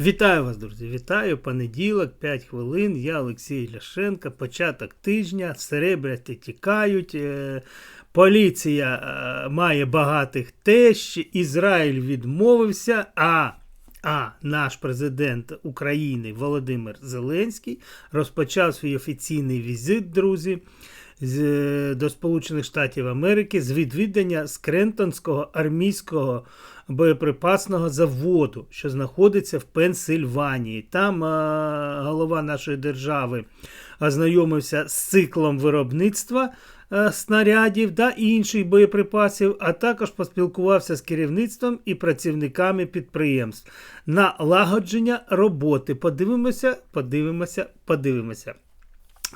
Вітаю вас, друзі! Вітаю! Понеділок, 5 хвилин. Я Олексій Ляшенко. Початок тижня. Серебряти тікають. е, Поліція е, має багатих тещ. Ізраїль відмовився. А, а наш президент України Володимир Зеленський розпочав свій офіційний візит, друзі. З- До Сполучених Штатів Америки з відвідання Скрентонського армійського боєприпасного заводу, що знаходиться в Пенсильванії. Там е, голова нашої держави ознайомився з циклом виробництва е, снарядів та інших боєприпасів, а також поспілкувався з керівництвом і працівниками підприємств на лагодження роботи. Подивимося, подивимося, подивимося.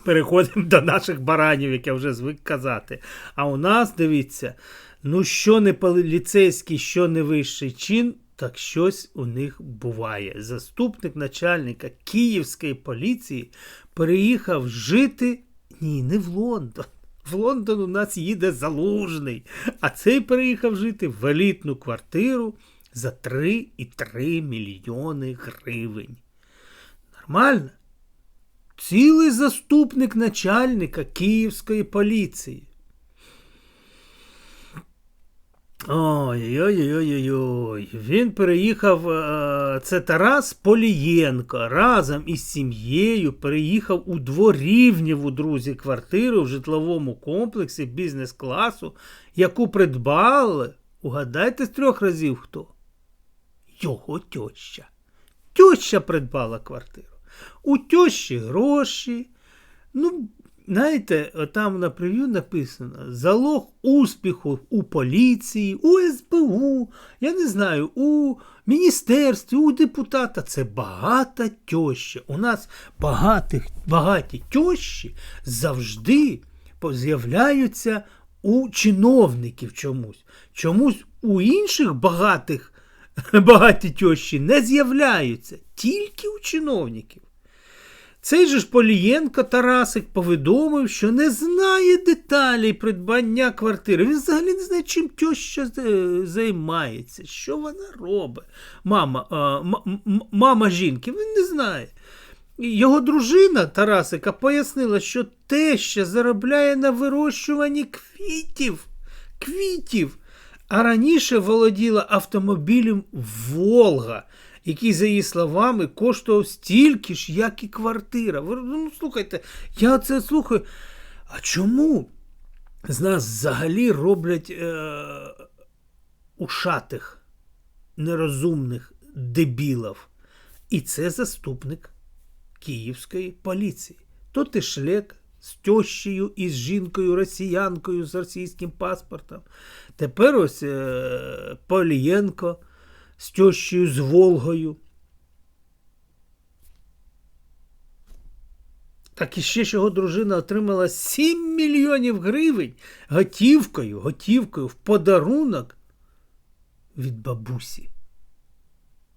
Переходимо до наших баранів, як я вже звик казати. А у нас, дивіться, ну що не поліцейський, що не вищий чин, так щось у них буває. Заступник начальника Київської поліції переїхав жити. Ні, не в Лондон. В Лондон у нас їде залужний. А цей переїхав жити в елітну квартиру за 3,3 мільйони гривень. Нормально? Цілий заступник начальника Київської поліції. Ой-ой-ой-ой-ой. Він переїхав. е, Це Тарас Полієнко разом із сім'єю переїхав у дворівнєву, друзі, квартиру в житловому комплексі бізнес-класу, яку придбали. Угадайте з трьох разів хто? Його тьоща. Тьоща придбала квартиру. У тьощі гроші. Ну, знаєте, там на прев'ю написано залог успіху у поліції, у СБУ, я не знаю, у міністерстві, у депутата. Це багата тьоща. У нас багатих, багаті тьощі завжди з'являються у чиновників чомусь. Чомусь у інших багатих багаті тьощі не з'являються, тільки у чиновників. Цей же ж Полієнко Тарасик повідомив, що не знає деталей придбання квартири. Він взагалі не знає, чим тьоща займається, що вона робить. Мама, а, м- мама жінки, він не знає. Його дружина Тарасика пояснила, що теща заробляє на вирощуванні квітів. Квітів. А раніше володіла автомобілем Волга, який, за її словами, коштував стільки ж, як і квартира. Ви, ну, слухайте, я це слухаю. А чому з нас взагалі роблять е, ушатих, нерозумних дебілів? І це заступник Київської поліції. То ти шлек з тьощею і з жінкою росіянкою з російським паспортом. Тепер ось е, Полієнко з тьощею з Волгою. Так і ще ж його дружина отримала 7 мільйонів гривень готівкою, готівкою в подарунок від бабусі.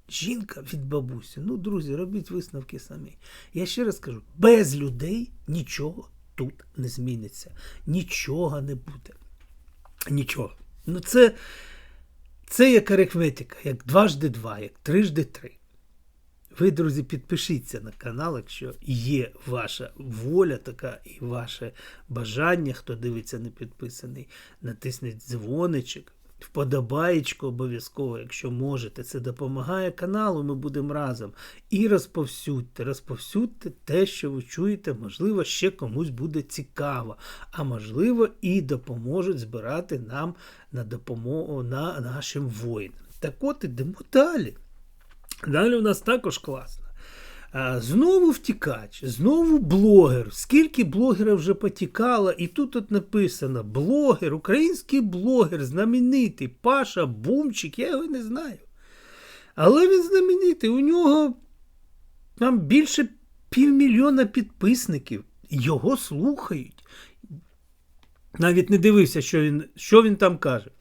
Жінка від бабусі. Ну, друзі, робіть висновки самі. Я ще раз кажу: без людей нічого тут не зміниться. Нічого не буде. Нічого. Ну, це, це як арифметика, як дважди два, як трижди три. Ви, друзі, підпишіться на канал, якщо є ваша воля така і ваше бажання, хто дивиться не підписаний, натисніть дзвоничок, вподобаєчко обов'язково, якщо можете. Це допомагає каналу, ми будемо разом. І розповсюдьте, розповсюдьте те, що ви чуєте, можливо, ще комусь буде цікаво, а можливо, і допоможуть збирати нам на допомогу на нашим воїнам. Так от ідемо далі. Далі у нас також класно. Знову втікач, знову блогер. Скільки блогерів вже потікало, і тут от написано: блогер, український блогер, знаменитий Паша Бумчик, я його не знаю. Але він знаменитий, у нього там більше півмільйона підписників. Його слухають. Навіть не дивився, що він, що він там каже.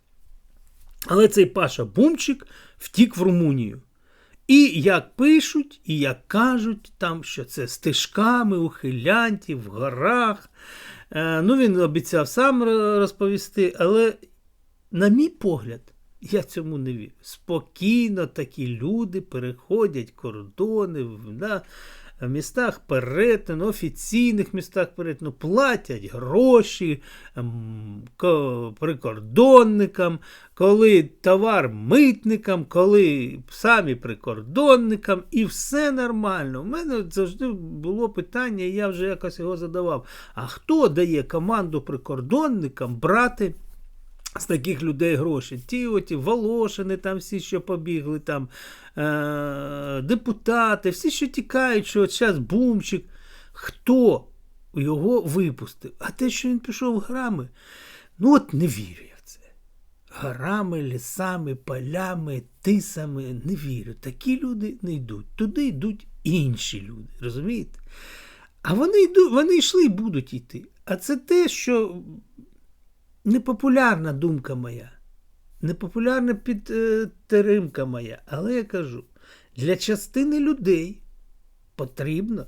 Але цей Паша Бумчик втік в Румунію. І як пишуть, і як кажуть, там, що це стежками, у хилянті, в горах. Е, ну, він обіцяв сам розповісти, але, на мій погляд, Я цьому не вірю. Спокійно такі люди переходять кордони в містах перетину, офіційних містах перетину, платять гроші ем, прикордонникам, коли товар митникам, коли самі прикордонникам, і все нормально. У мене завжди було питання, і я вже якось його задавав. А хто дає команду прикордонникам брати? З таких людей гроші. Ті оті Волошини, там всі, що побігли, там е- депутати, всі, що тікають, що зараз бумчик. Хто його випустив? А те, що він пішов в грами, ну от не вірю я в це. Горами, лісами, полями, тисами, не вірю. Такі люди не йдуть. Туди йдуть інші люди. Розумієте? А вони йдуть, вони йшли і будуть йти. А це те, що непопулярна думка моя, непопулярна підтримка моя. Але я кажу, для частини людей потрібно.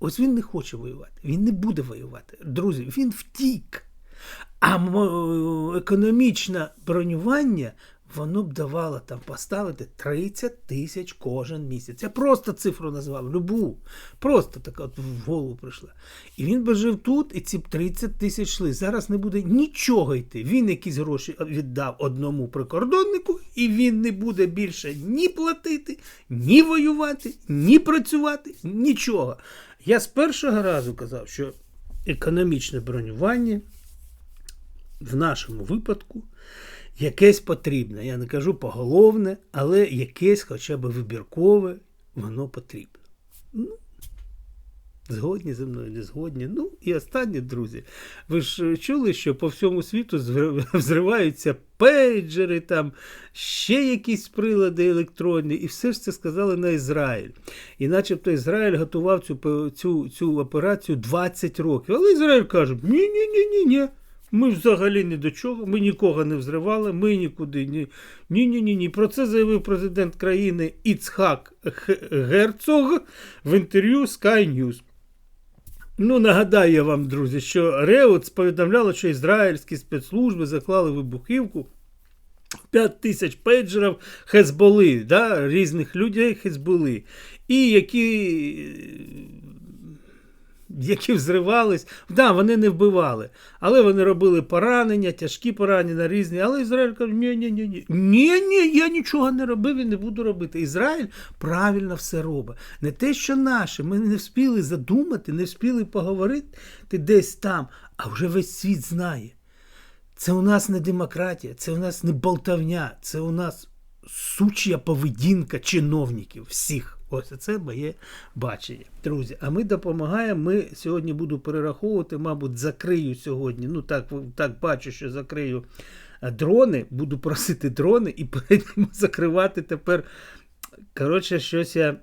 Ось він не хоче воювати, він не буде воювати. Друзі, він втік. А економічне бронювання воно б давало там поставити 30 тисяч кожен місяць. Я просто цифру назвав, любу. Просто така от в голову прийшла. І він би жив тут, і ці 30 тисяч йшли. Зараз не буде нічого йти. Він якісь гроші віддав одному прикордоннику, і він не буде більше ні платити, ні воювати, ні працювати, нічого. Я з першого разу казав, що економічне бронювання в нашому випадку якесь потрібне. Я не кажу поголовне, але якесь хоча б вибіркове, воно потрібно. Ну, згодні зі мною, не згодні. Ну і останнє, друзі. Ви ж е, чули, що по всьому світу взриваються пейджери, там ще якісь прилади електронні, і все ж це сказали на Ізраїль. І начебто Ізраїль готував цю, цю, цю операцію 20 років. Але Ізраїль каже: ні, Ми взагалі ні до чого, ми нікого не взривали, ми нікуди ні. Ні, ні, ні, ні. Про це заявив президент країни Іцхак Герцог в інтерв'ю Sky News. Ну, нагадаю я вам, друзі, що Реутс повідомляло, що ізраїльські спецслужби заклали вибухівку 5 тисяч пейджерів Хезболи, да, різних людей Хезболи, і які, які взривались. Да, вони не вбивали, але вони робили поранення, тяжкі поранення різні. Але Ізраїль каже, ні, ні, ні, ні, ні, ні, я нічого не робив і не буду робити. Ізраїль правильно все робить. Не те, що наше, ми не встигли задумати, не встигли поговорити десь там, а вже весь світ знає. Це у нас не демократія, це у нас не болтавня, це у нас сучя поведінка чиновників всіх. Ось це моє бачення. Друзі, а ми допомагаємо. Ми сьогодні буду перераховувати, мабуть, закрию сьогодні. Ну, так, так бачу, що закрию е, дрони. Буду просити дрони і перейдемо закривати тепер. Коротше, щось я.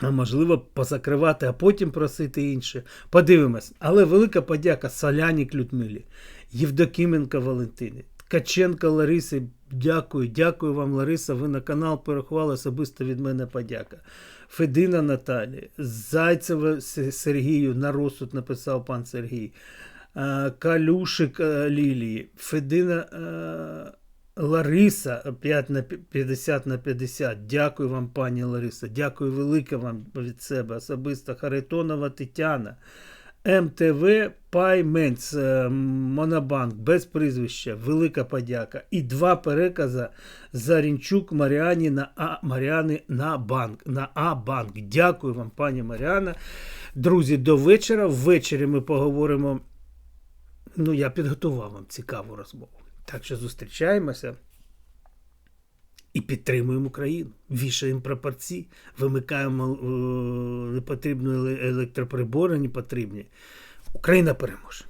А можливо, позакривати, а потім просити інше. Подивимось. Але велика подяка Солянік Людмилі, Євдокименко Валентині, Ткаченко Ларисі. Дякую, дякую вам, Лариса. Ви на канал порахували особисто від мене подяка. Федина Наталі, Зайцева Сергію, на розсуд написав пан Сергій. Калюшик е, Лілії, Федина е, Лариса 5 на пі- 50 на 50. Дякую вам, пані Лариса. Дякую велике вам від себе. Особисто Харитонова Тетяна. МТВ Пайменс е, Монобанк без прізвища. Велика подяка. І два перекази Зарінчук Маріані на А Маріани на банк. На А банк. Дякую вам, пані Маріана. Друзі, до вечора. Ввечері ми поговоримо. Ну, я підготував вам цікаву розмову. Так що зустрічаємося і підтримуємо Україну. Вішаємо прапорці, вимикаємо е, непотрібні еле- електроприбори, непотрібні. Україна переможе.